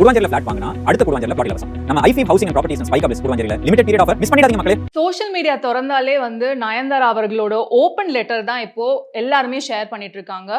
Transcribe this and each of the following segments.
குருவாஞ்சேரியில் flat வாங்கினா அடுத்த குருவாஞ்சேரியில் plot இலவசம் நம்ம ஐஃபி ஹவுசிங் அண்ட் ப்ராப்பர்ட்டிஸ் ஸ்பைக் அப்ஸ் குருவாஞ்சேரியில் லிமிடெட் பீரியட் ஆஃபர் மிஸ் பண்ணிடாதீங்க மக்களே. சோஷியல் மீடியா திறந்தாலே வந்து நயன்தாரா அவர்களோட ஓப்பன் லெட்டர் தான் இப்போ எல்லாருமே ஷேர் பண்ணிட்டு இருக்காங்க.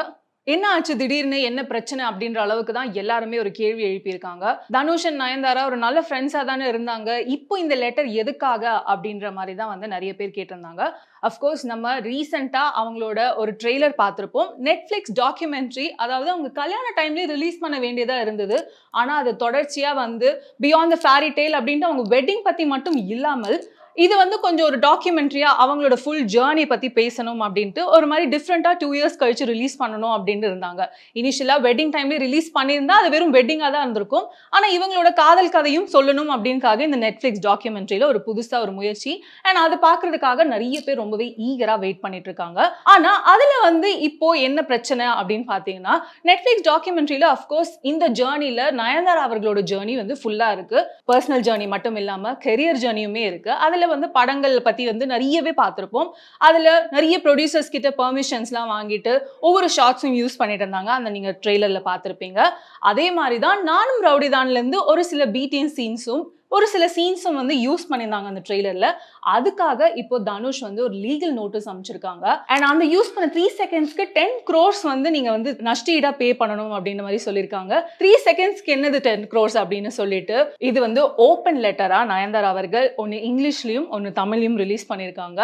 என்ன ஆச்சு திடீர்னு? என்ன பிரச்சனை? அப்படின்ற அளவுக்கு தான் எல்லாருமே ஒரு கேள்வி எழுப்பியிருக்காங்க. தனுஷ் அண்ட் நயன்தாரா ஒரு நல்ல ஃப்ரெண்ட்ஸாக தானே இருந்தாங்க. இப்போ இந்த லெட்டர் எதுக்காக? அப்படின்ற மாதிரி தான் வந்து நிறைய பேர் கேட்டிருந்தாங்க. அஃப்கோர்ஸ் நம்ம ரீசெண்டாக அவங்களோட ஒரு ட்ரெய்லர் பார்த்துருப்போம். நெட்ஃப்ளிக்ஸ் டாக்குமெண்ட்ரி அதாவது அவங்க கல்யாண டைம்லேயே ரிலீஸ் பண்ண வேண்டியதாக இருந்தது. ஆனால் அது தொடர்ச்சியாக வந்து பியாண்ட் த ஃபேரி டெய்ல் அப்படின்ட்டு அவங்க வெட்டிங் பற்றி மட்டும் இல்லாமல் இது வந்து கொஞ்சம் ஒரு டாக்குமெண்ட்ரியா அவங்களோட ஃபுல் ஜேர்னி பத்தி பேசணும் அப்படின்ட்டு ஒரு மாதிரி டிஃப்ரெண்டா டூ இயர்ஸ் கழிச்சு ரிலீஸ் பண்ணணும் அப்படின்னு இருந்தாங்க. இனிஷியலா வெட்டிங் டைம்ல ரிலீஸ் பண்ணியிருந்தா அது வெறும் வெட்டிங்கா தான் இருந்திருக்கும். ஆனா இவங்களோட காதல் கதையும் சொல்லணும் அப்படின்காக இந்த நெட்ஃபிளிக்ஸ் டாக்குமெண்ட்ரியில ஒரு புதுசா ஒரு முயற்சி. அண்ட் அது பார்க்கறதுக்காக நிறைய பேர் ரொம்பவே ஈகரா வெயிட் பண்ணிட்டு இருக்காங்க. ஆனா அதுல வந்து இப்போ என்ன பிரச்சனை அப்படின்னு பாத்தீங்கன்னா நெட்ஃபிளிக்ஸ் டாக்குமெண்ட்ரியில அஃப்கோர்ஸ் இந்த ஜேர்னில நயன்தாரா அவர்களோட ஜேர்னி வந்து ஃபுல்லா இருக்கு. பர்சனல் ஜேர்னி மட்டும் இல்லாம கெரியர் ஜேர்னியுமே இருக்கு. அதுல வந்து படங்கள் பத்தி வந்து நிறையவே பார்த்திருப்போம். அதுல நிறைய ப்ரொடியூசர்ஸ் கிட்ட பெர்மிஷன்ஸ்லாம் வாங்கிட்டு ஒவ்வொரு ஷார்ட்ஸும் யூஸ் பண்ணிட்டு இருந்தாங்க. அந்த நீங்க ட்ரெய்லரில் பார்த்துருப்பீங்க. அதே மாதிரி தான் நானும் ரவுடிதான்ல இருந்து ஒரு சில பீட்டிங் சீன்ஸும் ஒரு சில சீன்ஸும் வந்து யூஸ் பண்ணியிருந்தாங்க அந்த ட்ரெய்லரில் அதுக்காக இப்போ தனுஷ் வந்து ஒரு லீகல் நோட்டீஸ் அமைச்சிருக்காங்க அண்ட் அந்த யூஸ் பண்ண த்ரீ செகண்ட்ஸ்க்கு டென் க்ரோர்ஸ் வந்து நீங்கள் வந்து நஷ்டீடாக பே பண்ணணும் அப்படின்ற மாதிரி சொல்லியிருக்காங்க. த்ரீ செகண்ட்ஸ்க்கு என்னது டென் க்ரோர்ஸ் அப்படின்னு சொல்லிட்டு இது வந்து ஓப்பன் லெட்டரா நயன்தாரா அவர்கள் ஒன்று இங்கிலீஷ்லையும் ஒன்று தமிழ்லையும் ரிலீஸ் பண்ணியிருக்காங்க.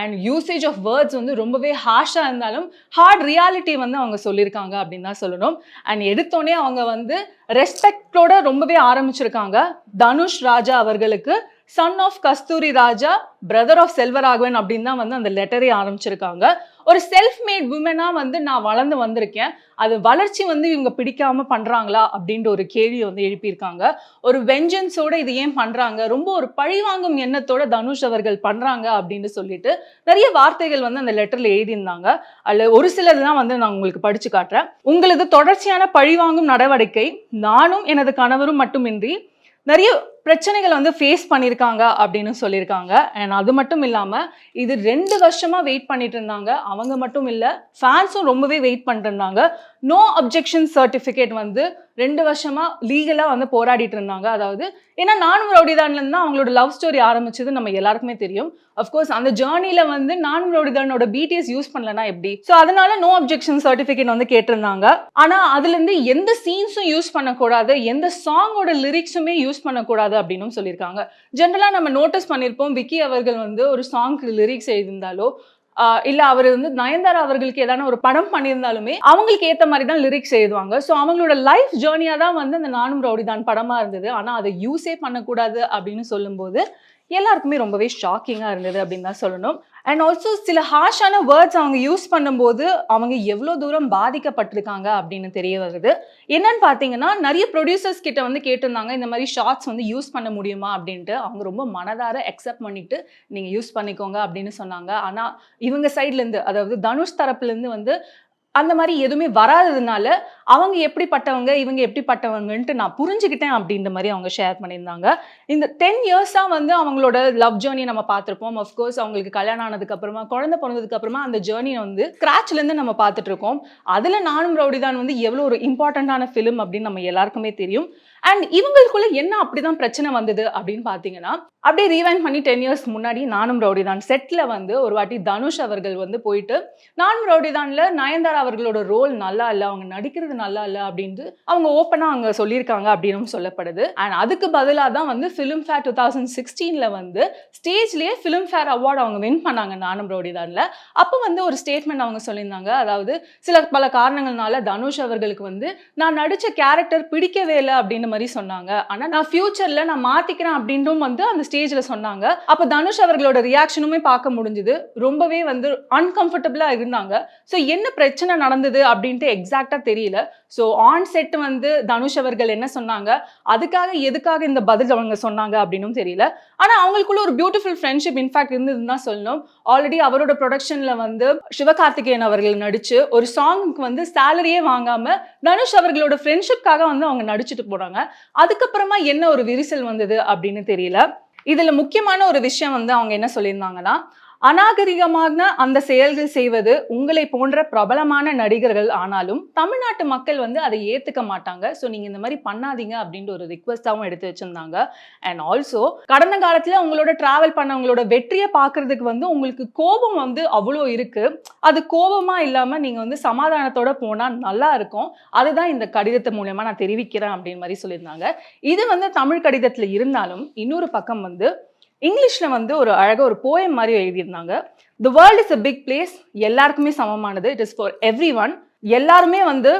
அண்ட் யூசேஜ் ஆஃப் வேர்ட்ஸ் வந்து ரொம்பவே ஹார்ஷாக இருந்தாலும் ஹார்ட் ரியாலிட்டி வந்து அவங்க சொல்லியிருக்காங்க அப்படின்னு தான் சொல்லணும். அண்ட் எடுத்தோடனே அவங்க வந்து ரெஸ்பெக்டோட ரொம்பவே ஆரம்பிச்சிருக்காங்க. தனுஷ் ராஜா அவர்களுக்கு son of Kasthuri Raja brother of Selvaraghavan அப்படின்னு தான் வந்து அந்த லெட்டரே ஆரம்பிச்சிருக்காங்க. ஒரு செல்ஃப் மேட் உமனாக வந்து நான் வளர்ந்து வந்திருக்கேன். அது வளர்ச்சி வந்து இவங்க பிடிக்காம பண்ணுறாங்களா அப்படின்ற ஒரு கேள்வி வந்து எழுப்பியிருக்காங்க. ஒரு வெஞ்சன்ஸோட இது ஏன் பண்ணுறாங்க ரொம்ப ஒரு பழிவாங்கும் எண்ணத்தோட தனுஷ் அவர்கள் பண்ணுறாங்க அப்படின்னு சொல்லிட்டு நிறைய வார்த்தைகள் வந்து அந்த லெட்டரில் எழுதியிருந்தாங்க. அதில் ஒரு சிலது தான் வந்து நான் உங்களுக்கு படித்து காட்டுறேன். உங்களது தொடர்ச்சியான பழிவாங்கும் நடவடிக்கை நானும் எனது கணவரும் மட்டுமின்றி நிறைய பிரச்சனைகளை வந்து ஃபேஸ் பண்ணியிருக்காங்க அப்படின்னு சொல்லியிருக்காங்க. அண்ட் அது மட்டும் இல்லாமல் இது ரெண்டு வருஷமாக வெயிட் பண்ணிட்டு இருந்தாங்க. அவங்க மட்டும் இல்லை ஃபேன்ஸும் ரொம்பவே வெயிட் பண்ணிருந்தாங்க நோ அப்ஜெக்ஷன் சர்டிஃபிகேட் வந்து ரெண்டு வருஷமாக லீகலாக வந்து போராடிட்டு இருந்தாங்க. அதாவது ஏன்னா நானும் ரவுடிதான்லேருந்து தான் அவங்களோட லவ் ஸ்டோரி ஆரம்பிச்சது நம்ம எல்லாருக்குமே தெரியும். அஃப்கோர்ஸ் அந்த ஜேர்னியில் வந்து நானும் ரவுடிதானோட பிடிஎஸ் யூஸ் பண்ணலனா எப்படி? ஸோ அதனால நோ அப்ஜெக்ஷன் சர்டிஃபிகேட் வந்து கேட்டிருந்தாங்க. ஆனால் அதுலேருந்து எந்த சீன்ஸும் யூஸ் பண்ணக்கூடாது எந்த சாங்கோட லிரிக்ஸுமே யூஸ் பண்ணக்கூடாது அப்படின்னு சொல்லியிருக்காங்க. ஜென்ரலாக நம்ம நோட்டீஸ் பண்ணியிருப்போம் விக்கி அவர்கள் வந்து ஒரு சாங்க்கு லிரிக்ஸ் எழுதியிருந்தாலோ இல்ல அவர் வந்து நயன்தாரா அவர்களுக்கு ஏதான ஒரு படம் பண்ணியிருந்தாலுமே அவங்களுக்கு ஏத்த மாதிரி தான் லிரிக்ஸ் எழுதுவாங்க. ஸோ அவங்களோட லைஃப் ஜேர்னியா தான் வந்து அந்த நானும் ரவுடி தான் படமா இருந்தது. ஆனா அதை யூஸே பண்ணக்கூடாது அப்படின்னு சொல்லும்போது எல்லாருக்குமே ரொம்பவே ஷாக்கிங்காக இருந்தது அப்படின்னு தான் சொல்லணும். அண்ட் ஆல்சோ சில ஹார்ஷான வேர்ட்ஸ் அவங்க யூஸ் பண்ணும்போது அவங்க எவ்வளோ தூரம் பாதிக்கப்பட்டிருக்காங்க அப்படின்னு தெரிய வருது. என்னன்னு பார்த்தீங்கன்னா நிறைய ப்ரொடியூசர்ஸ் கிட்ட வந்து கேட்டிருந்தாங்க இந்த மாதிரி ஷார்ட்ஸ் வந்து யூஸ் பண்ண முடியுமா அப்படின்ட்டு. அவங்க ரொம்ப மனதார அக்செப்ட் பண்ணிட்டு நீங்கள் யூஸ் பண்ணிக்கோங்க அப்படின்னு சொன்னாங்க. ஆனால் இவங்க சைட்லேருந்து அதாவது தனுஷ் தரப்புலேருந்து வந்து அந்த மாதிரி எதுவுமே வராததுனால அவங்க எப்படிப்பட்டவங்க இவங்க எப்படிப்பட்டவங்கன்ட்டு நான் புரிஞ்சுக்கிட்டேன் அப்படின்ற மாதிரி அவங்க ஷேர் பண்ணியிருந்தாங்க. இந்த டென் இயர்ஸாக வந்து அவங்களோட லவ் ஜேர்னி நம்ம பார்த்துருப்போம். அஃப்கோர்ஸ் அவங்களுக்கு கல்யாணம் ஆனதுக்கு அப்புறமா குழந்தை பிறந்ததுக்கு அப்புறமா அந்த ஜேர்னியை வந்து ஸ்க்ராட்ச்லேருந்து நம்ம பார்த்துட்டு இருக்கோம். அதில் நானும் ரவுடிதான் வந்து எவ்வளோ ஒரு இம்பார்ட்டண்ட்டான ஃபிலிம் அப்படின்னு நம்ம எல்லாருக்குமே தெரியும். அண்ட் இவங்களுக்குள்ள என்ன அப்படிதான் பிரச்சனை வந்தது அப்படின்னு பார்த்தீங்கன்னா அப்படியே ரீவைன் பண்ணி டென் இயர்ஸ் முன்னாடி நானும் ரவுடிதான். செட்டில் வந்து ஒரு வாட்டி தனுஷ் அவர்கள் வந்து போயிட்டு நானும் ரவுடிதான்ல நயன்தாரா அவர்களோட ரோல் நல்லா இல்லை அவங்க நடிக்கிறது நல்லா இல்லை அப்படின்ட்டு அவங்க ஓப்பனாக அங்கே சொல்லியிருக்காங்க அப்படின்னு சொல்லப்படுது. அண்ட் அதுக்கு பதிலாக தான் வந்து ஃபிலிம் ஃபேர் டூ தௌசண்ட் சிக்ஸ்டீனில் வந்து ஸ்டேஜ்லேயே ஃபிலிம் ஃபேர் அவார்டு அவங்க வின் பண்ணாங்க நானும் ரவுடிதான்ல. அப்போ வந்து ஒரு ஸ்டேட்மெண்ட் அவங்க சொல்லியிருந்தாங்க. அதாவது சில பல காரணங்கள்னால தனுஷ் அவர்களுக்கு வந்து நான் நடித்த கேரக்டர் பிடிக்கவே இல்லை அப்படின்னு மாதிரி சொன்னாங்க. ஆனால் நான் ஃபியூச்சரில் நான் மாற்றிக்கிறேன் அப்படின்றும் வந்து அந்த ஸ்டேஜில் சொன்னாங்க. அப்போ தனுஷ் அவர்களோட ரியாக்ஷனுமே பார்க்க முடிஞ்சுது. ரொம்பவே வந்து அன்கம்ஃபர்டபுளாக இருந்தாங்க. ஸோ என்ன பிரச்சனை நடந்தது அப்படின்ட்டு எக்ஸாக்டாக தெரியல. ஸோ ஆன் செட் வந்து தனுஷ் அவர்கள் என்ன சொன்னாங்க? அதுக்காக எதுக்காக இந்த பதில் அவங்க சொன்னாங்க அப்படின்னும் தெரியல. ஆனால் அவங்களுக்குள்ள ஒரு பியூட்டிஃபுல் ஃப்ரெண்ட்ஷிப் இன்ஃபேக்ட் இருந்ததுன்னு தான் சொல்லணும். ஆல்ரெடி அவரோட ப்ரொடக்ஷனில் வந்து சிவகார்த்திகேயன் அவர்கள் நடிச்சு ஒரு சாங்குக்கு வந்து சேலரியே வாங்காம தனுஷ் அவர்களோட ஃப்ரெண்ட்ஷிப்காக வந்து அவங்க நடிச்சுட்டு போறாங்க அதுக்கப்புறமா என்ன ஒரு விரிசல் வந்தது அப்படின்னு தெரியல. இதுல முக்கியமான ஒரு விஷயம் வந்து அவங்க என்ன சொல்லியிருந்தாங்கன்னா அநாகரிகமான அந்த செயல்கள் செய்வது உங்களை போன்ற பிரபலமான நடிகர்கள் ஆனாலும் தமிழ்நாட்டு மக்கள் வந்து அதை ஏத்துக்க மாட்டாங்க. ஸோ நீங்க இந்த மாதிரி பண்ணாதீங்க அப்படின்ற ஒரு ரிக்வஸ்டாகவும் எடுத்து வச்சிருந்தாங்க. அண்ட் ஆல்சோ கடந்த காலத்துல உங்களோட டிராவல் பண்ணவங்களோட வெற்றியை பார்க்கறதுக்கு வந்து உங்களுக்கு கோபம் வந்து அவ்வளோ இருக்கு. அது கோபமா இல்லாம நீங்க வந்து சமாதானத்தோட போனா நல்லா இருக்கும். அதுதான் இந்த கடிதத்தை மூலயமா நான் தெரிவிக்கிறேன் அப்படின்னு மாதிரி சொல்லியிருந்தாங்க. இது வந்து தமிழ் கடிதத்துல இருந்தாலும் இன்னொரு பக்கம் வந்து இங்கிலீஷில் வந்து ஒரு அழகாக ஒரு போயம் மாதிரி எழுதியிருந்தாங்க. The world is a big place எல்லாருக்குமே சமமானது. It is for everyone எல்லாருமே வந்து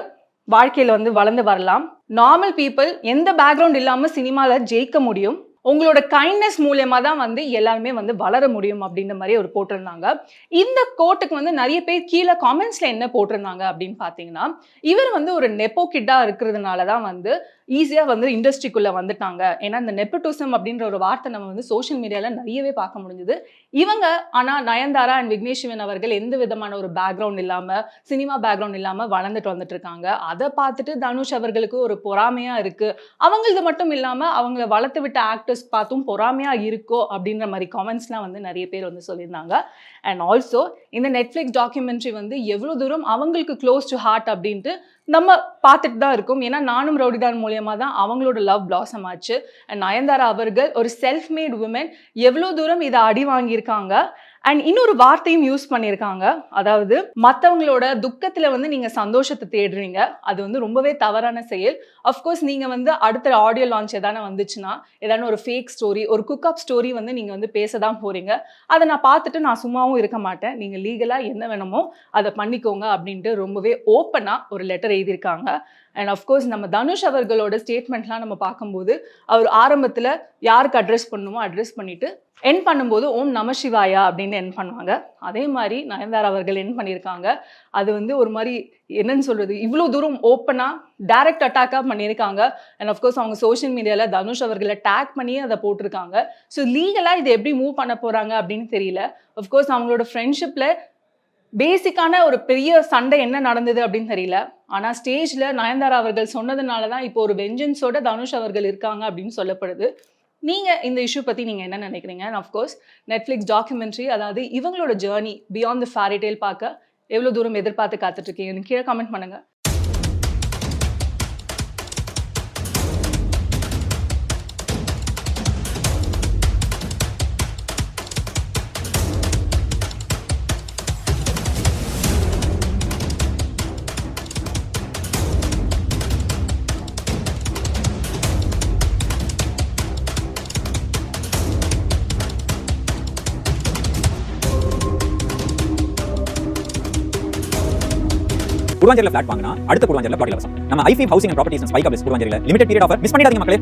வாழ்க்கையில் வந்து வளர்ந்து வரலாம். நார்மல் பீப்புள் எந்த பேக்ரவுண்ட் இல்லாமல் சினிமாவில் ஜெயிக்க முடியும்? உங்களோட கைண்ட்னஸ் மூலியமா தான் வந்து எல்லாருமே வந்து வளர முடியும் அப்படின்ற மாதிரி ஒரு போட்டிருந்தாங்க இந்த கோட்டுக்கு வந்து நிறைய பேர் கீழே காமெண்ட்ஸ்ல என்ன போட்டிருந்தாங்க அப்படின்னு பார்த்தீங்கன்னா இவர் வந்து ஒரு நெப்போ கிட்டாக இருக்கிறதுனால தான் வந்து ஈஸியாக வந்து இண்டஸ்ட்ரிக்குள்ளே வந்துட்டாங்க. ஏன்னா இந்த நெப்போட்டிசம் அப்படின்ற ஒரு வார்த்தை நம்ம வந்து சோஷியல் மீடியாவில் நிறையவே பார்க்க முடிஞ்சுது. இவங்க ஆனால் நயன்தாரா அண்ட் விக்னேஷ் சிவன் அவர்கள் எந்த விதமான ஒரு பேக்ரவுண்ட் இல்லாமல் சினிமா பேக்ரவுண்ட் இல்லாமல் வளர்ந்துட்டு வந்துட்டு இருக்காங்க அதை பார்த்துட்டு தனுஷ் அவர்களுக்கு ஒரு பொறாமையாக இருக்குது அவங்களது மட்டும் இல்லாமல் அவங்கள வளர்த்து விட்ட ஆக்டர்ஸ் பார்த்தும் பொறாமையாக இருக்கோ அப்படின்ற மாதிரி காமெண்ட்ஸ்லாம் வந்து நிறைய பேர் வந்து சொல்லியிருந்தாங்க. அண்ட் ஆல்சோ இந்த நெட்ஃப்ளிக்ஸ் டாக்குமெண்ட்ரி வந்து எவ்வளோ தூரம் அவங்களுக்கு க்ளோஸ் டு ஹார்ட் அப்படின்ட்டு நம்ம பார்த்துட்டு தான் இருக்கோம். ஏன்னா நானும் ரவுடிதான் மூலியமா தான் அவங்களோட லவ் பிளாசம் ஆச்சு. அண்ட் நயன்தாரா அவர்கள் ஒரு செல்ஃப் மேட் உமன் எவ்வளோ தூரம் இதை அடி வாங்கியிருக்காங்க. அண்ட் இன்னொரு வார்த்தையும் யூஸ் பண்ணியிருக்காங்க. அதாவது மற்றவங்களோட துக்கத்தில் வந்து நீங்கள் சந்தோஷத்தை தேடுறீங்க. அது வந்து ரொம்பவே தவறான செயல். அஃப்கோர்ஸ் நீங்கள் வந்து அடுத்த ஆடியோ லான்ச் எதான வந்துச்சுன்னா ஏதான ஒரு ஃபேக் ஸ்டோரி ஒரு குக்அப் ஸ்டோரி வந்து நீங்கள் வந்து பேச தான் போகிறீங்க அதை நான் பார்த்துட்டு நான் சும்மாவும் இருக்க மாட்டேன். நீங்கள் லீகலாக என்ன வேணுமோ அதை பண்ணிக்கோங்க அப்படின்ட்டு ரொம்பவே ஓப்பனாக ஒரு லெட்டர் எழுதியிருக்காங்க. அண்ட் அஃப்கோர்ஸ் நம்ம தனுஷ் அவர்களோட ஸ்டேட்மெண்ட்லாம் நம்ம பார்க்கும்போது அவர் ஆரம்பத்தில் யாருக்கு அட்ரஸ் பண்ணுமோ அட்ரஸ் பண்ணிவிட்டு என் பண்ணும்போது ஓம் நம சிவாயா அப்படின்னு என் பண்ணுவாங்க. அதே மாதிரி நயன்தார் அவர்கள் என் பண்ணியிருக்காங்க. அது வந்து ஒரு மாதிரி என்னன்னு சொல்கிறது இவ்வளோ தூரம் ஓப்பனாக டைரக்ட் அட்டாக்காக பண்ணியிருக்காங்க. அண்ட் அஃப்கோர்ஸ் அவங்க சோஷியல் மீடியாவில் தனுஷ் அவர்களை டேக் பண்ணி அதை போட்டிருக்காங்க. ஸோ லீகலாக இதை எப்படி மூவ் பண்ண போகிறாங்க அப்படின்னு தெரியல. அஃப்கோர்ஸ் அவங்களோட ஃப்ரெண்ட்ஷிப்பில் பேசிக்கான ஒரு பெரிய சண்டை என்ன நடந்தது அப்படின்னு தெரியல. ஆனா ஸ்டேஜ்ல நயன்தாரா அவர்கள் சொன்னதுனால தான் இப்போ ஒரு வெஞ்சன்ஸோட தனுஷ் அவர்கள் இருக்காங்க அப்படின்னு சொல்லப்படுது. நீங்க இந்த இஷ்யூ பத்தி நீங்க என்ன நினைக்கிறீங்க? அஃப்கோர்ஸ் நெட்ஃப்ளிக்ஸ் டாக்குமெண்ட்ரி அதாவது இவங்களோட ஜேர்னி பியாண்ட் த ஃபேரிடேல் பார்க்க எவ்வளோ தூரம் எதிர்பார்த்து காத்துட்ருக்கீங்கன்னு கீழே கமெண்ட் பண்ணுங்க. குருவாஞ்சேரியில் ஃபிளாட் வாங்கினா அடுத்த குருவாஞ்சேரியில் பிளாட் இலவசம். நம்ம ஐஃபி ஹவுசிங் அண்ட் ப்ராப்பர்ட்டிஸ் ஸ்பைக் அப்ளஸ் குருவாஞ்சேரியில் லிமிடெட் பீரியட் ஆஃபர் மிஸ் பண்ணிடாதீங்க மக்களே.